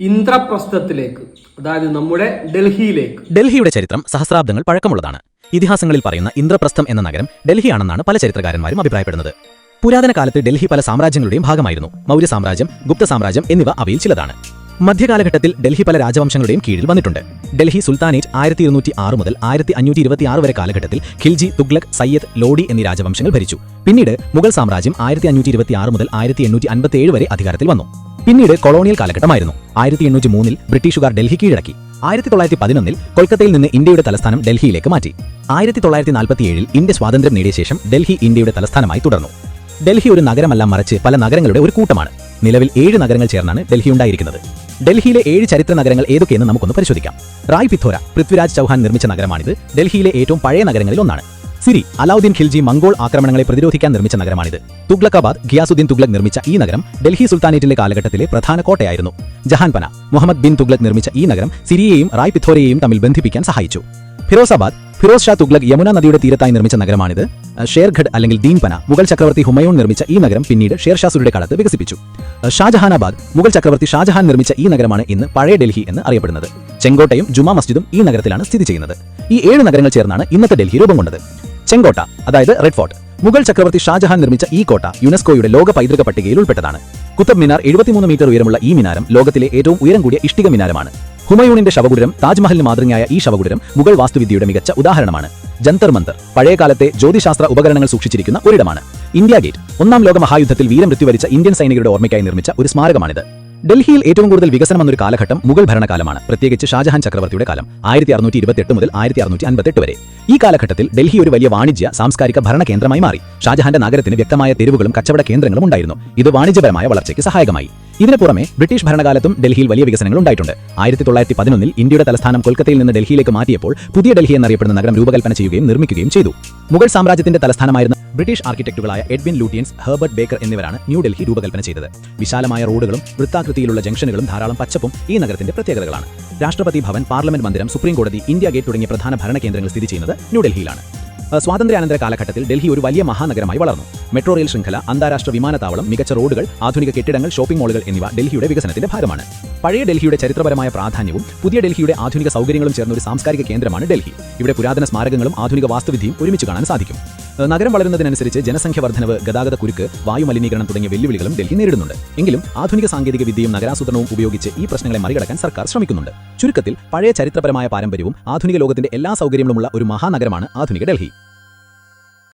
ഇന്ദ്രപ്രസ്ഥത്തിലേക്ക് അതായത് നമ്മുടെ ഡൽഹിയിലേക്ക്. ഡൽഹിയുടെ ചരിത്രം സഹസ്രാബ്ദങ്ങൾ പഴക്കമുള്ളതാണ്. ഇതിഹാസങ്ങളിൽ പറയുന്ന ഇന്ദ്രപ്രസ്ഥം എന്ന നഗരം ഡൽഹിയാണെന്നാണ് പല ചരിത്രകാരന്മാരും അഭിപ്രായപ്പെടുന്നത്. പുരാതന കാലത്ത് ഡൽഹി പല സാമ്രാജ്യങ്ങളുടെയും ഭാഗമായിരുന്നു. മൗര്യ സാമ്രാജ്യം ഗുപ്ത സാമ്രാജ്യം എന്നിവ അവയിൽ ചിലതാണ്. മധ്യകാലഘട്ടത്തിൽ ഡൽഹി പല രാജവംശങ്ങളുടെയും കീഴിൽ വന്നിട്ടുണ്ട്. ഡൽഹി സുൽത്താനേറ്റ് ആയിരത്തി ഇരുന്നൂറ്റി ആറ് മുതൽ ആയിരത്തി അഞ്ഞൂറ്റി ഇരുപത്തി ആറ് വരെ കാലഘട്ടത്തിൽ ഖിൽജി തുഗ്ലക് സയ്യദ് ലോഡി എന്നീ രാജവംശങ്ങൾ ഭരിച്ചു. പിന്നീട് മുഗൾ സാമ്രാജ്യം ആയിരത്തി അഞ്ഞൂറ്റി ഇരുപത്തി ആറ് മുതൽ ആയിരത്തി എണ്ണൂറ്റി അൻപത്തി ഏഴ് വരെ അധികാരത്തിൽ വന്നു. പിന്നീട് കൊളോണിയൽ കാലഘട്ടമായിരുന്നു. ആയിരത്തി എണ്ണൂറ്റി മൂന്നിൽ ബ്രിട്ടീഷുകാർ ഡൽഹി കീഴടക്കി. ആയിരത്തി തൊള്ളായിരത്തി പതിനൊന്നിൽ കൊൽക്കത്തയിൽ നിന്ന് ഇന്ത്യയുടെ തലസ്ഥാനം ഡൽഹിയിലേക്ക് മാറ്റി. ആയിരത്തി തൊള്ളായിരത്തി നാൽപ്പത്തിയേഴിൽ ഇന്ത്യ സ്വാതന്ത്ര്യം നേടിയ ശേഷം ഡൽഹി ഇന്ത്യയുടെ തലസ്ഥാനമായി തുടർന്നു. ഡൽഹി ഒരു നഗരമല്ല മറിച്ച് പല നഗരങ്ങളുടെ ഒരു കൂട്ടമാണ്. നിലവിൽ ഏഴ് നഗരങ്ങൾ ചേർന്നാണ് ഡൽഹി ഉണ്ടായിരിക്കുന്നത്. ഡൽഹിയിലെ ഏഴ് ചരിത്ര നഗരങ്ങൾ ഏതൊക്കെയെന്ന് നമുക്കൊന്ന് പരിശോധിക്കാം. റായ് പിഥോര പൃഥ്വിരാജ് ചൗഹാൻ നിർമ്മിച്ച നഗരമാണിത്. ഡൽഹിയിലെ ഏറ്റവും പഴയ നഗരങ്ങളിൽ ഒന്നാണ്. സിരി അലാവുദ്ദീൻ ഖിൽജി മംഗോൾ ആക്രമണങ്ങളെ പ്രതിരോധിക്കാൻ നിർമ്മിച്ച നഗരമാണിത്. തുഗ്ലക്കാബാദ് ഖിയാസുദ്ദീൻ തുഗ്ലക് നിർമ്മിച്ച ഈ നഗരം ഡൽഹി സുൽത്താനേറ്റിന്റെ കാലഘട്ടത്തിലെ പ്രധാന കോട്ടയായിരുന്നു. ജഹാൻപന മുഹമ്മദ് ബിൻ തുഗ്ലക് നിർമ്മിച്ച ഈ നഗരം സിരിയെയും റായ് പിഥോരയെയും തമ്മിൽ ബന്ധിപ്പിക്കാൻ സഹായിച്ചു. ഫിറോസാബാദ് ഫിറോസ് ഷാ തുഗ്ലക് യമുന നദിയുടെ തീരത്തായി നിർമ്മിച്ച നഗരമാണിത്. ഷേർഘഡ് അല്ലെങ്കിൽ ദീൻപന മുഗൾ ചക്രവർത്തി ഹുമയൂൺ നിർമ്മിച്ച ഈ നഗരം പിന്നീട് ഷേർഷാസുരുടെ കാലത്ത് വികസിപ്പിച്ചു. ഷാജഹാനാബാദ് മുഗൾ ചക്രവർത്തി ഷാജഹാൻ നിർമ്മിച്ച ഈ നഗരമാണ് ഇന്ന് പഴയ ഡൽഹി എന്ന് അറിയപ്പെടുന്നത്. ചെങ്കോട്ടയും ജുമാ മസ്ജിദും ഈ നഗരത്തിലാണ് സ്ഥിതി ചെയ്യുന്നത്. ഈ ഏഴ് നഗരങ്ങൾ ചേർന്നാണ് ഇന്നത്തെ ഡൽഹി രൂപം കൊണ്ടത്. ചെങ്കോട്ട അതായത് റെഡ് ഫോർട്ട്. മുഗൾ ചക്രവർത്തി ഷാജഹാൻ നിർമ്മിച്ച ഈ കോട്ട യുനെസ്കോയുടെ ലോക പൈതൃക പട്ടികയിൽ ഉൾപ്പെട്ടതാണ്. കുത്തബ് മിനാർ എഴുപത്തിമൂന്ന് മീറ്റർ ഉയരമുള്ള ഈ മിനാരം ലോകത്തിലെ ഏറ്റവും ഉയരം കൂടിയ ഇഷ്ടിക മിനാരമാണ്. ഹുമയൂണിന്റെ ശവകുടരം താജ്മഹലിന് മാതൃകയായ ഈ ശവകുടരം മുഗൾ വാസ്തുവിദ്യയുടെ മികച്ച ഉദാഹരണമാണ്. ജന്തർ മന്തർ പഴയകാലത്തെ ജ്യോതിശാസ്ത്ര ഉപകരണങ്ങൾ സൂക്ഷിച്ചിരിക്കുന്ന ഒരിടമാണ്. ഇന്ത്യ ഗേറ്റ് ഒന്നാം ലോക മഹായുദ്ധത്തിൽ വീരമൃത്യു വരിച്ച ഇന്ത്യൻ സൈനികരുടെ ഓർമ്മയ്ക്കായി നിർമ്മിച്ച ഒരു സ്മാരകമാണിത്. ഡൽഹിയിൽ ഏറ്റവും കൂടുതൽ വികസനം വന്നൊരു കാലഘട്ടം മുഗൾ ഭരണകാലമാണ്. പ്രത്യേകിച്ച് ഷാജഹാൻ ചക്രവർത്തിയുടെ കാലം ആയിരത്തി അറുന്നൂറ്റി ഇരുപത്തെട്ട് മുതൽ ആയിരത്തി അറുന്നൂറ്റി അൻപത്തെട്ട് വരെ. ഈ കാലഘട്ടത്തിൽ ഡൽഹി ഒരു വലിയ വാണിജ്യ സാംസ്കാരിക ഭരണ കേന്ദ്രമായി മാറി. ഷാജഹാന്റെ നഗരത്തിന് വ്യക്തമായ തെരുവുകളും കച്ചവട കേന്ദ്രങ്ങളും ഉണ്ടായിരുന്നു. ഇത് വാണിജ്യപരമായ വളർച്ചയ്ക്ക് സഹായകമായി. ഇതിനു പുറമെ ബ്രിട്ടീഷ് ഭരണകാലത്തും ഡൽഹിയിൽ വലിയ വികസനങ്ങൾ ഉണ്ടായിട്ടുണ്ട്. ആയിരത്തി തൊള്ളായിരത്തി പതിനൊന്നിൽ ഇന്ത്യയുടെ തലസ്ഥാനം കൊൽക്കത്തയിൽ നിന്ന് ഡൽഹിയിലേക്ക് മാറ്റിയപ്പോൾ പുതിയ ഡൽഹി എന്നറിയപ്പെടുന്ന നഗരം രൂപകൽപ്പന ചെയ്യുകയും നിർമ്മിക്കുകയും ചെയ്തു. മുഗൾ സാമ്രാജ്യത്തിന്റെ തലസ്ഥാനമായിരുന്ന ബ്രിട്ടീഷ് ആർക്കിടെക്റ്റുകളായ എഡ്വിൻ ലൂട്ടിയൻസ് ഹെർബർട്ട് ബേക്കർ എന്നിവരാണ് ന്യൂഡൽഹി രൂപകൽപ്പന ചെയ്തത്. വിശാലമായ റോഡുകളും വൃത്താകൃതിയിലുള്ള ജംഗ്ഷനുകളും ധാരാളം പച്ചപ്പും ഈ നഗരത്തിന്റെ പ്രത്യേകതകളാണ്. രാഷ്ട്രപതി ഭവൻ പാർലമെന്റ് മന്ദിരം സുപ്രീം കോടതി ഇന്ത്യ ഗേറ്റ് തുടങ്ങിയ പ്രധാന ഭരണ കേന്ദ്രങ്ങൾ സ്ഥിതി ചെയ്യുന്നത് ന്യൂഡൽഹിയിലാണ് സ്വാതന്ത്ര്യാനന്തര കാലഘട്ടത്തിൽ ഡൽഹി ഒരു വലിയ മഹാനഗരമായി വളർന്നു. മെട്രോ റെയിൽ ശൃംഖല അന്താരാഷ്ട്ര വിമാനത്താവളം മികച്ച റോഡുകൾ ആധുനിക കെട്ടിടങ്ങൾ ഷോപ്പിംഗ് മാളുകൾ എന്നിവ ഡൽഹിയുടെ വികസനത്തിന്റെ ഭാഗമാണ്. പഴയ ഡൽഹിയുടെ ചരിത്രപരമായ പ്രാധാന്യവും പുതിയ ഡൽഹിയുടെ ആധുനിക സൗകര്യങ്ങളും ചേർന്ന ഒരു സാംസ്കാരിക കേന്ദ്രമാണ് ഡൽഹി. ഇവിടെ പുരാതന സ്മാരകങ്ങളും ആധുനിക വാസ്തുവിദ്യയും ഒരുമിച്ച് കാണാൻ സാധിക്കും. നഗരം വളരുന്നതിനനുസരിച്ച് ജനസംഖ്യ വർധനവ് ഗതാഗത കുരുക്ക് വായുമലിനീകരണം തുടങ്ങിയ വെല്ലുവിളികളും ഡൽഹി നേരിടുന്നുണ്ട്. എങ്കിലും ആധുനിക സാങ്കേതിക വിദ്യയും നഗരാസൂത്രണവും ഉപയോഗിച്ച് ഈ പ്രശ്നങ്ങളെ മറികടക്കാൻ സർക്കാർ ശ്രമിക്കുന്നുണ്ട്. ചുരുക്കത്തിൽ പഴയ ചരിത്രപരമായ പാരമ്പര്യവും ആധുനിക ലോകത്തിന്റെ എല്ലാ സൗകര്യങ്ങളുമുള്ള ഒരു മഹാനഗരമാണ് ആധുനിക ഡൽഹി.